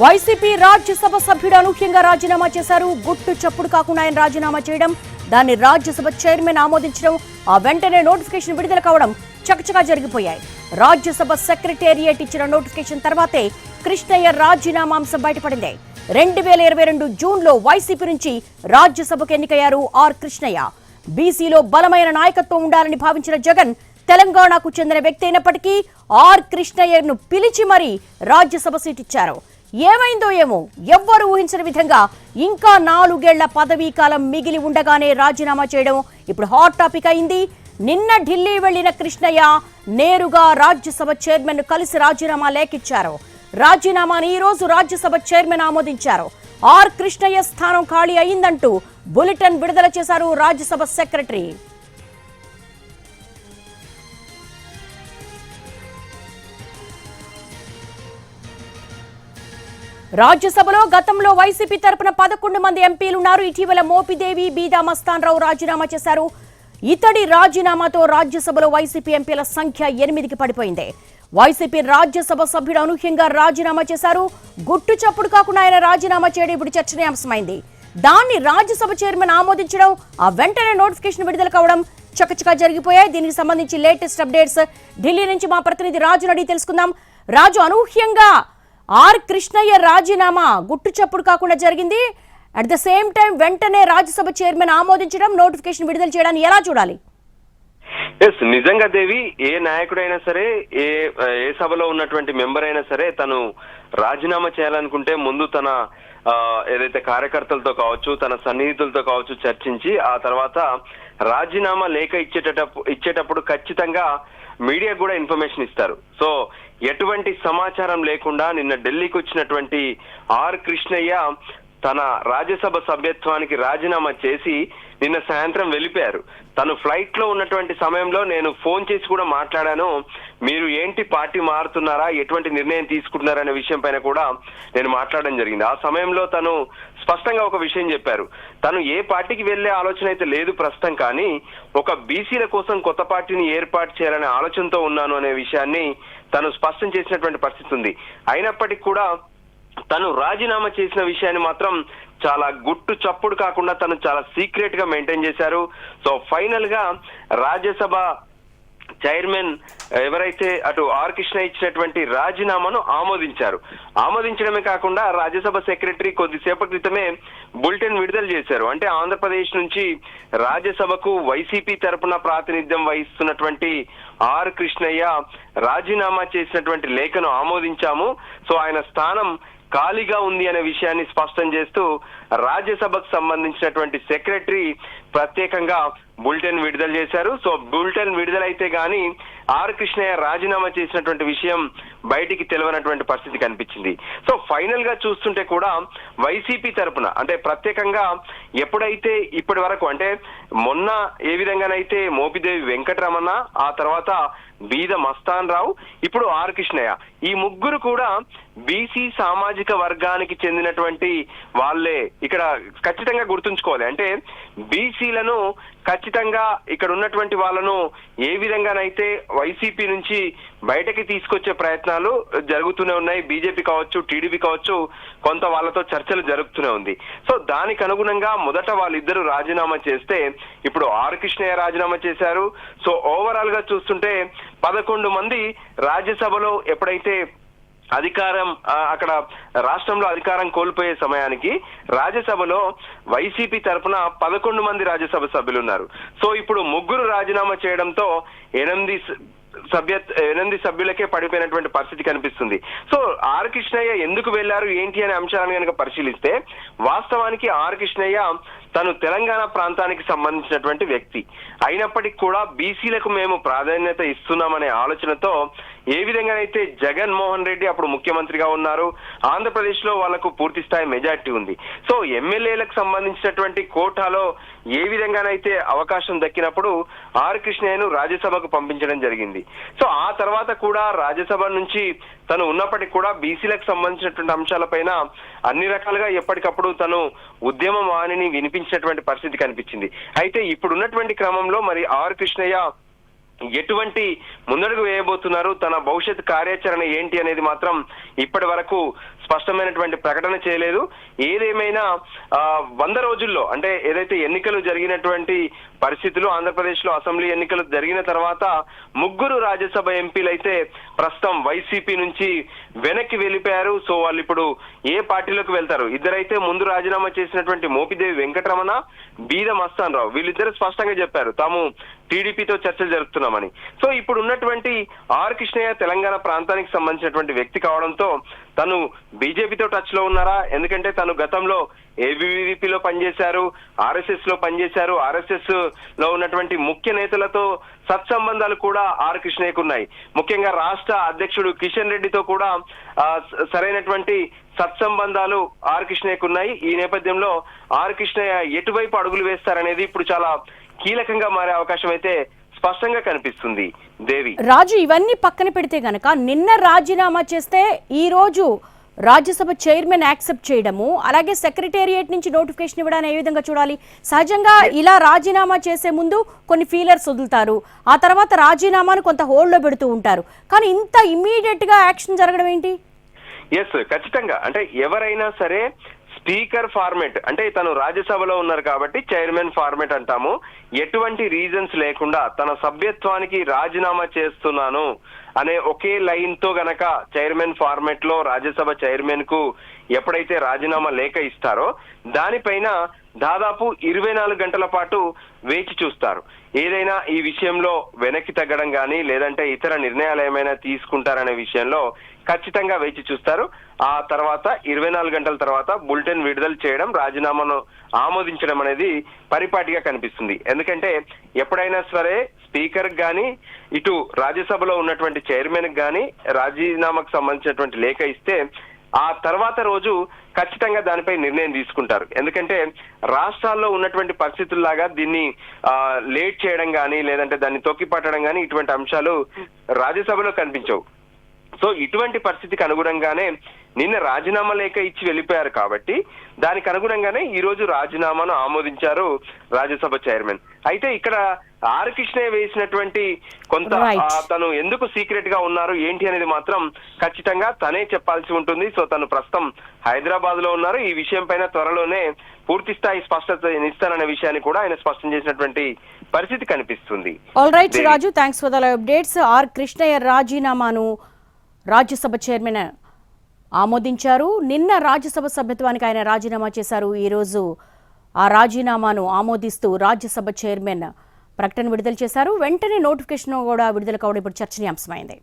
YCP Rajya Sabha సభ్యుడు అనూహ్యంగా రాజీనామా చేశారు. గుట్టు చప్పుడు కాకుండా ఆయన రాజీనామా చేయడం దాన్ని రాజ్యసభ చైర్మన్ ఆమోదించడం ఆ వెంటనే నోటిఫికేషన్ విడుదల కావడం చకచకా జరిగిపోయాయి. రాజ్యసభ సెక్రటేరియట్ ఇచ్చిన నోటిఫికేషన్ తర్వాతే కృష్ణయ్య రాజీనామా అంశం బయటపడింది. రెండు వేల ఇరవై రెండు జూన్లో వైసీపీ నుంచి రాజ్యసభకు ఎన్నికయ్యారు ఆర్ కృష్ణయ్య. బీసీలో బలమైన నాయకత్వం ఉండాలని భావించిన జగన్ తెలంగాణకు చెందిన వ్యక్తి అయినప్పటికీ ఆర్ కృష్ణయ్యను పిలిచి మరీ రాజ్యసభ సీట్ ఇచ్చారు. ఏమైందో ఏమో ఎవ్వరు ఊహించని విధంగా ఇంకా నాలుగేళ్ళ పదవీ కాలం మిగిలి ఉండగానే రాజీనామా చేయడం ఇప్పుడు హాట్ టాపిక్ అయింది. నిన్న ఢిల్లీ వెళ్ళిన కృష్ణయ్య నేరుగా రాజ్యసభ చైర్మన్ కలిసి రాజీనామా లేఖిచ్చారు రాజీనామాని ఈ రోజు రాజ్యసభ చైర్మన్ ఆమోదించారు. ఆర్ కృష్ణయ్య స్థానం ఖాళీ అయిందంటూ బులెటిన్ విడుదల చేశారు రాజ్యసభ సెక్రటరీ. రాజ్యసభలో గతంలో వైసీపీ తరపున పదకొండు మంది ఎంపీలున్నారు. ఇటీవల మోపిదేవి బీదా మస్తాన్ రావు రాజీనామా చేశారు. ఇతడి రాజీనామాతో రాజ్యసభలో వైసీపీ ఎంపీల సంఖ్య ఎనిమిదికి పడిపోయింది. వైసీపీ రాజ్యసభ సభ్యుడు అనూహ్యంగా రాజీనామా చేశారు. గుట్టు చప్పుడు కాకుండా ఆయన రాజీనామా చేయడం ఇప్పుడు చర్చనీయాంశమైంది. దాన్ని రాజ్యసభ చైర్మన్ ఆమోదించడం ఆ వెంటనే నోటిఫికేషన్ విడుదల కావడం చకచకా జరిగిపోయాయి. దీనికి సంబంధించి లేటెస్ట్ అప్డేట్స్ ఢిల్లీ నుంచి మా ప్రతినిధి రాజు అడిగి తెలుసుకుందాం. రాజు అనూహ్యంగా ఆర్ కృష్ణయ్య రాజీనామా గుట్టు చప్పుడు కాకుండా జరిగింది. అట్ ద సేమ్ టైం వెంటనే రాజ్యసభ చైర్మన్ ఆమోదించడం నోటిఫికేషన్ విడుదల చేయడాన్ని ఎలా చూడాలి? ఎస్ నిజంగా దేవి ఏ నాయకుడైనా సరే ఏ ఏ సభలో ఉన్నటువంటి మెంబర్ అయినా సరే తను రాజీనామా చేయాలనుకుంటే ముందు తన ఏదైతే కార్యకర్తలతో కావచ్చు తన సన్నిహితులతో కావచ్చు చర్చించి ఆ తర్వాత రాజీనామా లేఖ ఇచ్చేటప్పుడు ఇచ్చేటప్పుడు ఖచ్చితంగా మీడియా కూడా ఇన్ఫర్మేషన్ ఇస్తారు. సో ఎటువంటి సమాచారం లేకుండా నిన్న ఢిల్లీకి వచ్చినటువంటి ఆర్ కృష్ణయ్య తన రాజ్యసభ సభ్యత్వానికి రాజీనామా చేసి నిన్న సాయంత్రం వెళ్ళిపోయారు. తను ఫ్లైట్లో ఉన్నటువంటి సమయంలో నేను ఫోన్ చేసి కూడా మాట్లాడాను. మీరు ఏంటి పార్టీ మారుతున్నారా? ఎటువంటి నిర్ణయం తీసుకుంటున్నారా అనే విషయం పైన కూడా నేను మాట్లాడడం జరిగింది. ఆ సమయంలో తను స్పష్టంగా ఒక విషయం చెప్పారు. తను ఏ పార్టీకి వెళ్ళే ఆలోచన అయితే లేదు ప్రస్తుతం కానీ ఒక బీసీల కోసం కొత్త పార్టీని ఏర్పాటు చేయాలనే ఆలోచనతో ఉన్నాను అనే విషయాన్ని తను స్పష్టం చేసినటువంటి పరిస్థితి ఉంది. అయినప్పటికీ కూడా తను రాజీనామా చేసిన విషయాన్ని మాత్రం చాలా గుట్టు చప్పుడు కాకుండా తను చాలా సీక్రెట్గా మెయింటైన్ చేశారు. సో ఫైనల్గా రాజ్యసభ చైర్మన్ eh, ఎవరైతే అటు ఆర్ కృష్ణ ఇచ్చినటువంటి రాజీనామాను ఆమోదించారు. ఆమోదించడమే కాకుండా రాజ్యసభ సెక్రటరీ కొద్దిసేపటి క్రితమే బులెటిన్ విడుదల చేశారు. అంటే ఆంధ్రప్రదేశ్ నుంచి రాజ్యసభకు వైసీపీ తరపున ప్రాతినిధ్యం వహిస్తున్నటువంటి ఆర్ కృష్ణయ్య రాజీనామా చేసినటువంటి లేఖను ఆమోదించాము. సో ఆయన స్థానం ఖాళీగా ఉంది అనే విషయాన్ని స్పష్టం చేస్తూ రాజ్యసభకు సంబంధించినటువంటి సెక్రటరీ ప్రత్యేకంగా బులెటిన్ విడుదల చేశారు. సో బులెటిన్ విడుదలైతే గాని ఆర్ కృష్ణయ్య రాజీనామా చేసినటువంటి విషయం బయటికి తెలియనటువంటి పరిస్థితి కనిపించింది. సో ఫైనల్గా చూస్తుంటే కూడా వైసీపీ తరపున అంటే ప్రత్యేకంగా ఎప్పుడైతే ఇప్పటి వరకు అంటే మొన్న ఏ విధంగానైతే మోపిదేవి వెంకటరమణ ఆ తర్వాత బీద మస్తాన్ రావు ఇప్పుడు ఆర్ కృష్ణయ్య ఈ ముగ్గురు కూడా బీసీ సామాజిక వర్గానికి చెందినటువంటి వాళ్ళే ఇక్కడ ఖచ్చితంగా గుర్తుంచుకోవాలి. అంటే బీసీలను ఖచ్చితంగా ఇక్కడ ఉన్నటువంటి వాళ్ళను ఏ విధంగానైతే వైసీపీ నుంచి బయటకి తీసుకొచ్చే ప్రయత్నాలు జరుగుతూనే ఉన్నాయి. బీజేపీ కావచ్చు టీడీపీ కావచ్చు కొంత వాళ్ళతో చర్చలు జరుగుతూనే ఉంది. సో దానికి అనుగుణంగా మొదట వాళ్ళిద్దరూ రాజీనామా చేస్తే ఇప్పుడు ఆర్ కృష్ణయ్య రాజీనామా చేశారు. సో ఓవరాల్గా చూస్తుంటే పదకొండు మంది రాజ్యసభలో ఎప్పుడైతే అధికారం అక్కడ రాష్ట్రంలో అధికారం కోల్పోయే సమయానికి రాజ్యసభలో వైసీపీ తరఫున పదకొండు మంది రాజ్యసభ సభ్యులు ఉన్నారు సో ఇప్పుడు ముగ్గురు రాజీనామా చేయడంతో ఎనిమిది సభ్య ఎనిమిది సభ్యులకే పడిపోయినటువంటి పరిస్థితి కనిపిస్తుంది. సో ఆర్ కృష్ణయ్య ఎందుకు వెళ్ళారు ఏంటి అనే అంశాలను కనుక పరిశీలిస్తే వాస్తవానికి ఆర్ కృష్ణయ్య తను తెలంగాణ ప్రాంతానికి సంబంధించినటువంటి వ్యక్తి. అయినప్పటికీ కూడా బీసీలకు మేము ప్రాధాన్యత ఇస్తున్నామనే ఆలోచనతో ఏ విధంగానైతే జగన్ మోహన్ రెడ్డి అప్పుడు ముఖ్యమంత్రిగా ఉన్నారు ఆంధ్రప్రదేశ్లో వాళ్ళకు పూర్తి స్థాయి మెజార్టీ ఉంది. సో ఎమ్మెల్యేలకు సంబంధించినటువంటి కోటాలో ఏ విధంగానైతే అవకాశం దక్కినప్పుడు ఆర్ కృష్ణయ్యను రాజ్యసభకు పంపించడం జరిగింది. సో ఆ తర్వాత కూడా రాజ్యసభ నుంచి తను ఉన్నప్పటికీ కూడా బీసీలకు సంబంధించినటువంటి అంశాలపైన అన్ని రకాలుగా ఎప్పటికప్పుడు తను ఉద్యమ వాణిని వినిపించినటువంటి పరిస్థితి కనిపించింది. అయితే ఇప్పుడు ఉన్నటువంటి క్రమంలో మరి ఆర్ కృష్ణయ్య ఎటువంటి ముందడుగు వేయబోతున్నారు? తన భవిష్యత్ కార్యాచరణ ఏంటి అనేది మాత్రం ఇప్పటి వరకు స్పష్టమైనటువంటి ప్రకటన చేయలేదు. ఏదేమైనా వంద రోజుల్లో అంటే ఏదైతే ఎన్నికలు జరిగినటువంటి పరిస్థితులు ఆంధ్రప్రదేశ్లో అసెంబ్లీ ఎన్నికలు జరిగిన తర్వాత ముగ్గురు రాజ్యసభ ఎంపీలైతే ప్రస్తుతం వైసీపీ నుంచి వెనక్కి వెళ్ళిపోయారు. సో వాళ్ళు ఇప్పుడు ఏ పార్టీలోకి వెళ్తారు? ఇద్దరైతే ముందు రాజీనామా చేసినటువంటి మోపిదేవి వెంకటరమణ బీద మస్తాన్ రావు. వీళ్ళిద్దరు స్పష్టంగా చెప్పారు. తాము టీడీపీతో చర్చలు జరుపుతున్నామని. సో ఇప్పుడు ఉన్నటువంటి ఆర్ కృష్ణయ్య తెలంగాణ ప్రాంతానికి సంబంధించినటువంటి వ్యక్తి కావడంతో తను బీజేపీతో టచ్లో ఉన్నారా? ఎందుకంటే తను గతంలో ఏబీవీపీలో పనిచేశారు ఆర్ఎస్ఎస్లో పనిచేశారు ఆర్ఎస్ఎస్లో ఉన్నటువంటి ముఖ్య నేతలతో సత్సంబంధాలు కూడా ఆర్ కృష్ణయ్యకు ఉన్నాయి. ముఖ్యంగా రాష్ట్ర అధ్యక్షుడు కిషన్ రెడ్డితో కూడా సరైనటువంటి సత్సంబంధాలు ఆర్ కృష్ణయ్యకు ఉన్నాయి. ఈ నేపథ్యంలో ఆర్ కృష్ణయ్య ఎటువైపు అడుగులు వేస్తారనేది ఇప్పుడు చాలా కీలకంగా మారే అవకాశం అయితే స్పష్టంగా కనిపిస్తుంది. దేవి. రాజు ఇవన్నీ పక్కన పెడితే గనక నిన్న రాజీనామా చేస్తే ఈ రోజు రాజ్యసభ చైర్మన్ యాక్సెప్ట్ చేయడము అలాగే సెక్రటేరియట్ నుంచి నోటిఫికేషన్ ఇవ్వడాన్ని ఏ విధంగా చూడాలి? సహజంగా ఇలా రాజీనామా చేసే ముందు కొన్ని ఫీలర్స్ వదులుతారు. ఆ తర్వాత రాజీనామాను కొంత హోల్డ్లో పెడుతూ ఉంటారు. కానీ ఇంత ఇమ్మీడియట్గా యాక్షన్ జరగడం ఏంటి? ఎస్ ఖచ్చితంగా. అంటే ఎవరైనా సరే స్పీకర్ ఫార్మెట్ అంటే తను రాజ్యసభలో ఉన్నారు కాబట్టి చైర్మన్ ఫార్మెట్ అంటాము. ఎటువంటి రీజన్స్ లేకుండా తన సభ్యత్వానికి రాజీనామా చేస్తున్నాను. అనే ఒకే లైన్తో గనక చైర్మన్ ఫార్మెట్లో రాజ్యసభ చైర్మన్కు ఎప్పుడైతే రాజీనామా లేఖ ఇస్తారో దానిపైన దాదాపు ఇరవై నాలుగు గంటల పాటు వేచి చూస్తారు. ఏదైనా ఈ విషయంలో వెనక్కి తగ్గడం కానీ లేదంటే ఇతర నిర్ణయాలు ఏమైనా తీసుకుంటారనే విషయంలో ఖచ్చితంగా వేచి చూస్తారు. ఆ తర్వాత ఇరవై నాలుగు గంటల తర్వాత బులెటిన్ విడుదల చేయడం రాజీనామాను ఆమోదించడం అనేది పరిపాటిగా కనిపిస్తుంది. ఎందుకంటే ఎప్పుడైనా సరే స్పీకర్ కానీ ఇటు రాజ్యసభలో ఉన్నటువంటి చైర్మన్ గాని రాజీనామాకు సంబంధించినటువంటి లేఖ ఇస్తే ఆ తర్వాత రోజు ఖచ్చితంగా దానిపై నిర్ణయం తీసుకుంటారు. ఎందుకంటే రాష్ట్రాల్లో ఉన్నటువంటి పరిస్థితుల్లాగా దీన్ని ఆ, లేట్ చేయడం కానీ లేదంటే దాన్ని తొక్కిపట్టడం కానీ ఇటువంటి అంశాలు రాజ్యసభలో కనిపించవు. సో ఇటువంటి పరిస్థితికి అనుగుణంగానే నిన్న రాజీనామా లేఖ ఇచ్చి వెళ్ళిపోయారు కాబట్టి దానికి అనుగుణంగానే ఈ రోజు రాజీనామాను ఆమోదించారు రాజ్యసభ చైర్మన్. అయితే ఇక్కడ ఆర్ కృష్ణయ్య వేసినటువంటి కొంత తను ఎందుకు సీక్రెట్గా ఉన్నారు ఏంటి అనేది మాత్రం ఖచ్చితంగా తనే చెప్పాల్సి ఉంటుంది. సో తను ప్రస్తుతం హైదరాబాద్లో ఉన్నారు. ఈ విషయం పైన త్వరలోనే పూర్తి స్థాయి స్పష్టత ఇస్తాననే విషయాన్ని కూడా ఆయన స్పష్టం చేసినటువంటి పరిస్థితి కనిపిస్తుంది. All right. Raju thanks for the updates R Krishnaiah రాజీనామాను Rajya Sabha chairman ఆమోదించారు. నిన్న రాజ్యసభ సభ్యత్వానికి ఆయన రాజీనామా చేశారు. ఈరోజు ఆ రాజీనామాను ఆమోదిస్తూ రాజ్యసభ చైర్మన్ ప్రకటన విడుదల చేశారు. వెంటనే నోటిఫికేషన్ కూడా విడుదల కావడం ఇప్పుడు చర్చనీయాంశమైంది.